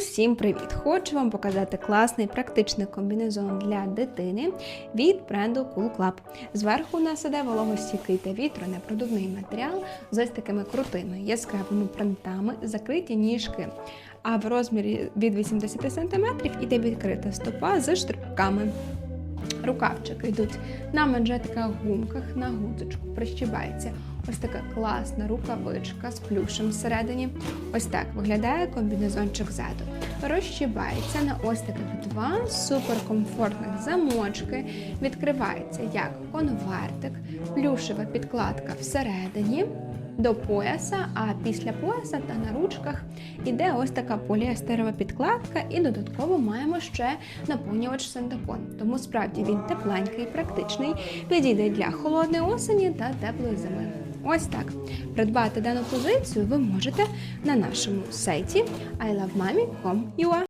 Усім привіт! Хочу вам показати класний практичний комбінезон для дитини від бренду Cool Club. Зверху у нас іде вологостійкий та вітронепродувний матеріал з ось такими крутими яскравими принтами, закриті ніжки. А в розмірі від 80 см іде відкрита стопа з штрибками. Рукавчики йдуть на манжетиках гумках, на гудзочку прищибається. Ось така класна рукавичка з плюшем всередині. Ось так виглядає комбінезончик ззаду. Розщибається на ось таких два суперкомфортних замочки. Відкривається як конвертик, плюшева підкладка всередині. До пояса, а після пояса та на ручках іде ось така поліестерова підкладка, і додатково маємо ще наповнювач синтепон. Тому справді він тепленький, практичний, підійде для холодної осені та теплої зими. Ось так. Придбати дану позицію ви можете на нашому сайті ilovemami.com.ua